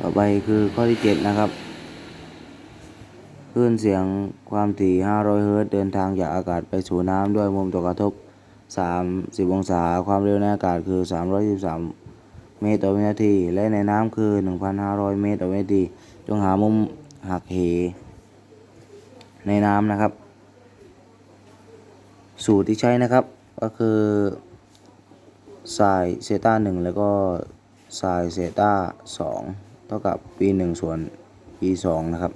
ต่อไปคือข้อที่ 7 นะครับคลื่นเสียงความถี่ 500 เฮิรตซ์เดินทางจากอากาศไปสู่น้ำด้วยมุมตกกระทบ 30 องศา ความเร็วในอากาศคือ313เมตรต่อวินาที และในน้ำคือ 1,500 เมตรต่อวินาที จงหามุมหักเห ในน้ำนะครับ สูตรที่ใช้นะครับ ก็คือไซเซต้า1แล้วก็ไซเซต้า2 เท่ากับ p 1ส่วน p 2นะครับ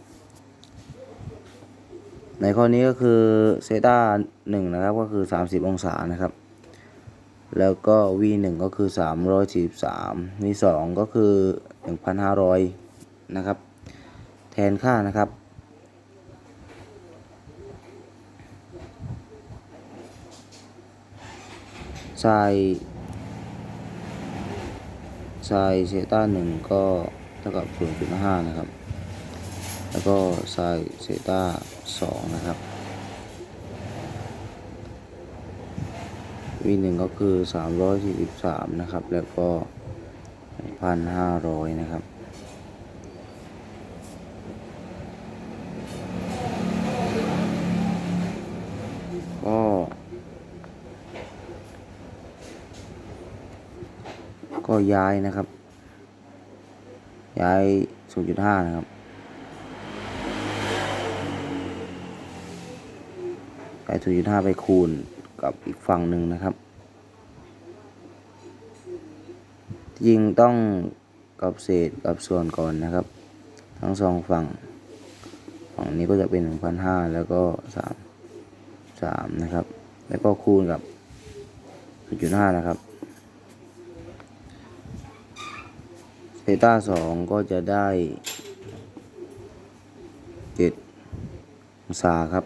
ในข้อนี้ก็คือเซต้า1นะครับก็คือ 30 องศานะครับ แล้วก็ v 1ก็คือ 343 v 2ก็คือ 1,500 นะครับ แทนค่านะครับไซไซเซต้าหนึ่งก็ เท่ากับ0.5นะครับ แล้วก็ไซเซต้าสองนะครับ v หนึ่งก็คือ 343 นะครับ แล้วก็ 1,500 นะครับก็ก็ย้ายนะครับ ย้าย 0.5 นะครับ ย้าย 0.5 ไปคูณกับอีกฝั่งหนึ่งนะครับ จริงต้องกับเศษกับส่วนก่อนนะครับ ทั้งสองฝั่ง ฝั่งนี้ก็จะเป็น 1,500 แล้วก็ 3 3 นะครับ แล้วก็คูณกับ0.5 นะครับ เซ ต้าสองก็จะได้เจ็ดองศาครับ